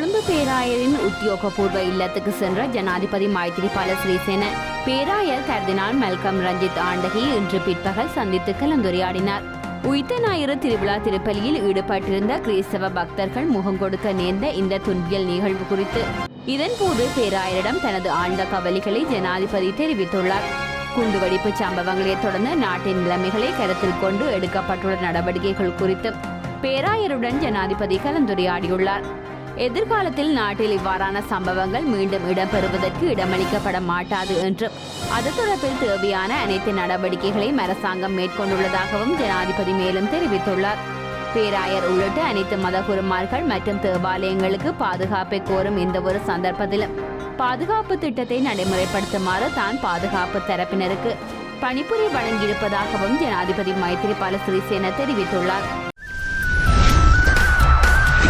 கொழும்பு பேராயரின் உத்தியோகபூர்வ இல்லத்துக்கு சென்ற ஜனாதிபதி மைத்திரிபால சிறிசேன பேராயர் கர்தினால் மெல்கம் ரஞ்சித் ஆண்டகி இன்று பிற்பகல் சந்தித்து கலந்துரையாடினார். உயித்த ஞாயிறு திருவிழா திருப்பலியில் ஈடுபட்டிருந்த கிறிஸ்தவ பக்தர்கள் முகம் கொடுக்க நேர்ந்த இந்த துன்பியல் நிகழ்வு குறித்து இதன்போது பேராயரிடம் தனது ஆழ்ந்த கவலைகளை ஜனாதிபதி தெரிவித்துள்ளார். குண்டுவெடிப்பு சம்பவங்களை தொடர்ந்து நாட்டின் நிலைமைகளை கருத்தில் கொண்டு எடுக்கப்பட்டுள்ள நடவடிக்கைகள் குறித்து பேராயருடன் ஜனாதிபதி கலந்துரையாடியுள்ளார். எதிர்காலத்தில் நாட்டில் இவ்வாறான சம்பவங்கள் மீண்டும் இடம்பெறுவதற்கு இடமளிக்கப்பட மாட்டாது என்றும் அது தொடர்பில் தேவையான அனைத்து நடவடிக்கைகளையும் அரசாங்கம் மேற்கொண்டுள்ளதாகவும் ஜனாதிபதி மேலும் தெரிவித்துள்ளார். பேராயர் உள்ளிட்ட அனைத்து மதகுருமார்கள் மற்றும் தேவாலயங்களுக்கு பாதுகாப்பை கோரும் இந்த ஒரு சந்தர்ப்பத்திலும் பாதுகாப்பு திட்டத்தை நடைமுறைப்படுத்துமாறு தான் பாதுகாப்பு தரப்பினருக்கு பணிபுரி வழங்கியிருப்பதாகவும் ஜனாதிபதி மைத்திரிபால சிறிசேன தெரிவித்துள்ளார்.